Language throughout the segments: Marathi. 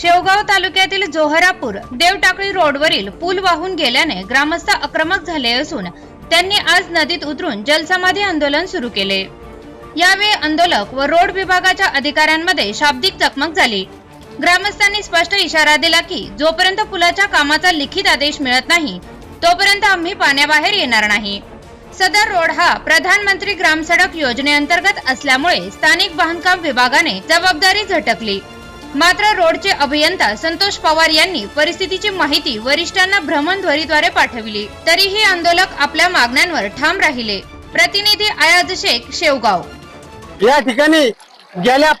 शेवगाव तालुक्यातील जोहरापूर देवटाकळी रोडवरील पूल वाहून गेल्याने ग्रामस्थ आक्रमक झाले असून त्यांनी आज नदीत उतरून जलसमाधी आंदोलन सुरू केले. यावेळी आंदोलक व रोड विभागाच्या अधिकाऱ्यांमध्ये शाब्दिक चकमक झाली. ग्रामस्थांनी स्पष्ट इशारा दिला की जोपर्यंत पुलाच्या कामाचा लिखित आदेश मिळत नाही तोपर्यंत आम्ही पाण्याबाहेर येणार नाही. सदर रोड हा प्रधानमंत्री ग्राम सडक योजनेअंतर्गत असल्यामुळे स्थानिक बांधकाम विभागाने जबाबदारी झटकली. मात्र रोडचे अभियंता संतोष पवार यांनी परिस्थितीची माहिती वरिष्ठांना भ्रमणध्वरीद्वारे पाठविली. तरीही आंदोलक आपल्या मागण्यांवर ठाम राहिले. प्रतिनिधी अयाज शेख शेवगाव. या ठिकाणी गेल्या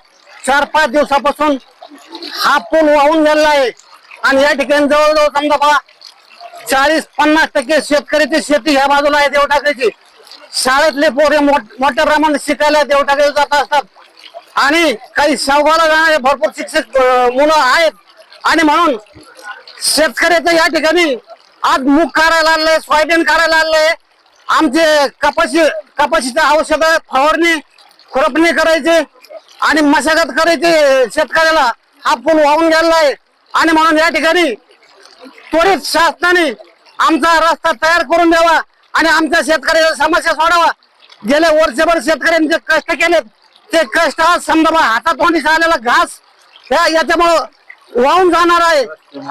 चार पाच दिवसापासून हा पूल वाहून गेलेला आहे. आणि या ठिकाणी जवळजवळ समजा बघा चाळीस पन्नास टक्के शेतकऱ्याची शेती ह्या बाजूला आहे देवटाकाची शाळेतले पोरे मोठ्या प्रमाणात शिकायला देवटाकडे जात असतात. आणि काही शावगावला जाणारे भरपूर शिक्षक मुलं आहेत. आणि म्हणून शेतकऱ्याचं या ठिकाणी आज मूग काढायला लागले सोयाबीन काढायला लागले. आमचे कपाशी कपाशीचं औषध फवारणी खुरपणी करायची आणि मशागत करायची शेतकऱ्याला. हा पूल वाहून गेलेला आहे. आणि म्हणून या ठिकाणी त्वरित शासनाने आमचा रस्ता तयार करून द्यावा आणि आमच्या शेतकऱ्याच्या समस्या सोडावा. गेल्या वर्षभर शेतकऱ्यांचे कष्ट केलेत. ते कष्ट आज समजा हातात पाणी आलेला घास ह्या याच्यामुळं वाहून जाणार आहे.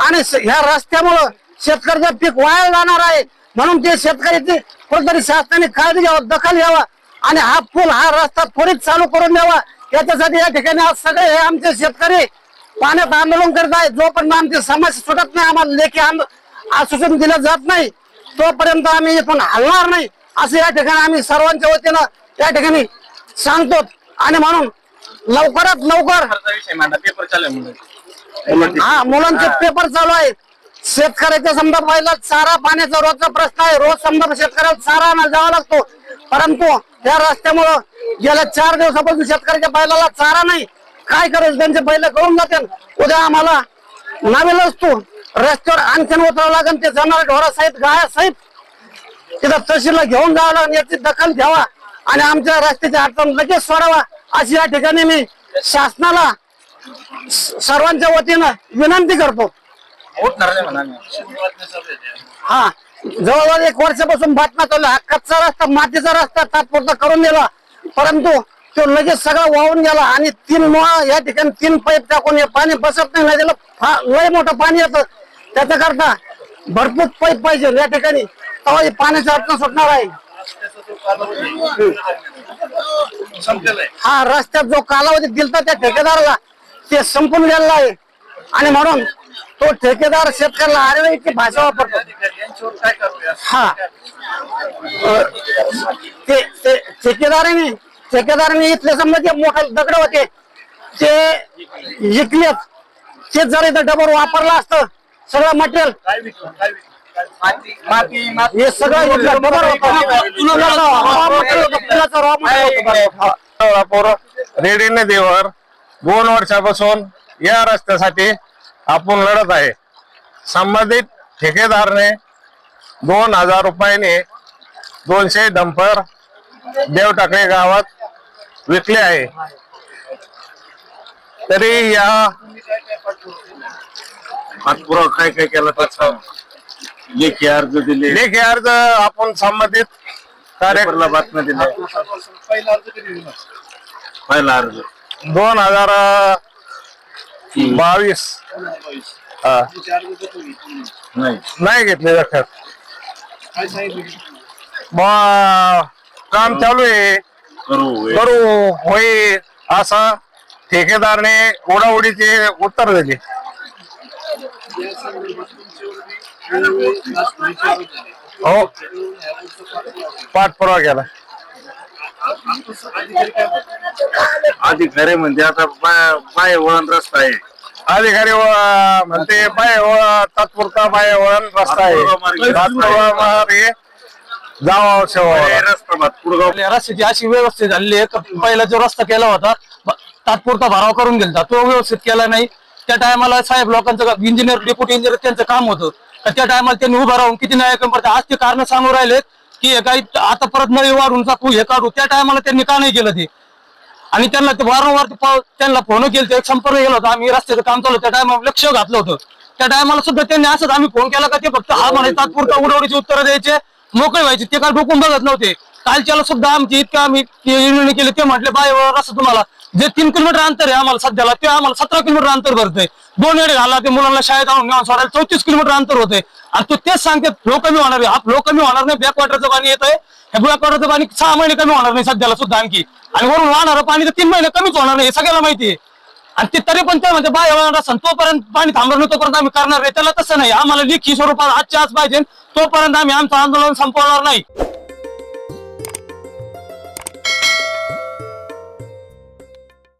आणि ह्या रस्त्यामुळं शेतकऱ्याचं पीक वाया जाणार आहे. म्हणून ते शेतकऱ्याची कोणतरी शासनाने काळजी घ्यावा दखल घ्यावा. आणि हा पूल हा रस्ता त्वरित चालू करून द्यावा. याच्यासाठी या ठिकाणी आज सगळे हे आमचे शेतकरी पाण्यात आंदोलन करत आहे जोपर्यंत आमची समस्या सुटत नाही आम्हाला लेखी आश्वासन दिलं जात नाही तोपर्यंत आम्ही इथून हलणार नाही. असं या ठिकाणी आम्ही सर्वांच्या वतीनं या ठिकाणी सांगतो. आणि म्हणून लवकरात लवकर विषय मांडा पेपर चालू आहे म्हणून. हा मुलांचे पेपर चालू आहेत. शेतकऱ्याच्या समजा पहिला चारा पाण्याचा रोजचा प्रश्न आहे. रोज समजा शेतकऱ्याला चारा आणायला जावा लागतो. परंतु या रस्त्यामुळं गेल्या चार दिवसापासून शेतकऱ्याच्या बैलाला चारा नाही. काय करायचं? त्यांचे बैल करून जाते उद्या आम्हाला नवीन असतो रस्त्यावर आणखीन उतरावं लागेल. ते जनावर ढोरा सहित गाया सहित तिथं तहसीलला घेऊन जावं लागेल. याची दखल घ्यावा. आणि आमच्या रस्त्याची अडचण लगेच सोडावा अशी या ठिकाणी मी शासनाला सर्वांच्या वतीनं विनंती करतो. हा जवळजवळ एक वर्षापासून बातम्या चालू. हा कच्चा रस्ता मातीचा रस्ता तात्पुरता करून दिला परंतु तो लगेच सगळा वाहून गेला आणि तीन मुळा या ठिकाणी तीन पाईप टाकून पाणी बसत नाही. फा- लय मोठं पाणी येतं. त्याच्याकरता भरपूर पाईप पाहिजे या ठिकाणी. तेव्हा पाण्याची अडचण सुटणार आहे. हा रस्त्यात जो कालावधी दिलता त्या ठेकेदाराला ते संपून गेलेला आहे. आणि म्हणून तो ठेकेदार शेतकऱ्याला आरेवाईची भाषा वापरतो. हा. ते ठेकेदाराने ठेकेदाराने इथले समजा जे मोठे दगड होते ते विकलेत. ते जर इथं डबर वापरलं असतं सगळं मटेरियल माती माती हे सगळं इथलं डबर होतं होतं, होतं. रेडी नदीवर दोन वर्षापासून या रस्त्यासाठी आपण लढत आहे. संबंधित ठेकेदारने दोन हजार रुपयाने दोनशे डंपर देवटाकळे गावात विकले आहे. तरी या पाठपुरावा काय काय केला त्याचा लेखी अर्ज दिले. लेखी अर्ज आपण संबंधित कार्य पेपरला बातम्या दिल्या. पहिला अर्ज कधी दिला? पहिला अर्ज. दोन हजार बावीस. हा. नाही. नाही घेतले दखल काय सांगितलं मग काम चालू आहे. करू हे. करू होईल. असं ठेकेदारने उडाउडीचे उत्तर दिले. हो. पाठपुरावा केला अधिकारी म्हणजे आता पाय पाय वळण रस्ता आहे. अधिकारी व- म्हणते पाय व- तात्पुरता पाय वळण रस्ता आहे. तात्पुरता मार्गे. जावा हे रस्ता भातपुरगाव आपल्या रस्त्याची अशी व्यवस्थित झालेली आहे का पहिला जो रस्ता केला होता ब- तात्पुरता भराव करून गेला तो व्यवस्थित केला नाही. त्या टायमाला साहेब लोकांचं इंजिनियर डेप्युटी इंजिनियर त्यांचं काम होतं. तर त्या टायमाला त्यांनी उभं राहून किती न्याय कमी पडतं? आज ते कारण सांगू राहिलेत की हे काही आता परत नळी वाढून टाकू हे काढू. त्या टायमाला त्यांनी का नाही केलं ते? आणि त्यांना ते वारंवार त्यांना फोन केले एक संपर्क केला होता. आम्ही रस्त्याचं काम चालू त्या टायमाला लक्ष घातलं होतं. त्या टायमाला सुद्धा त्यांनी असंच आम्ही फोन केला का ते फक्त हा म्हणायचं तात्पुरता उडवडीची उत्तरं द्यायचे मोकळे व्हायचे. ते काय डोकून बघत नव्हते. कालच्याला सुद्धा आमची इतकं आम्ही निर्णय केले. ते म्हटले बाय असं तुम्हाला जे तीन किलोमीटर अंतर आहे आम्हाला सध्याला ते आम्हाला सतरा किलोमीटर अंतर भरतंय. दोन वेळे घाला ते मुलांना शाळेत आणून घेऊन सोडायला चौतीस किलोमीटर अंतर होते आणि तो तेच सांगते फ्लो कमी होणार आहे. हा फ्लो कमी होणार नाही बॅक वॉटरचं पाणी येत आहे हे बॅक वॉटरचं पाणी सहा महिने कमी होणार नाही सध्याला सुद्धा आणखी. आणि वरून वाहणारं पाणी तर तीन महिने कमीच होणार नाही हे सगळ्याला माहिती आहे. आणि ते तरी पण ते म्हणजे बाय रसन तोपर्यंत पाणी थांबणार नाही तोपर्यंत आम्ही करणार नाही. त्याला तसं नाही. आम्हाला लेखी स्वरूपात आजच्या आज पाहिजे तोपर्यंत आम्ही आमचं आंदोलन संपवणार नाही.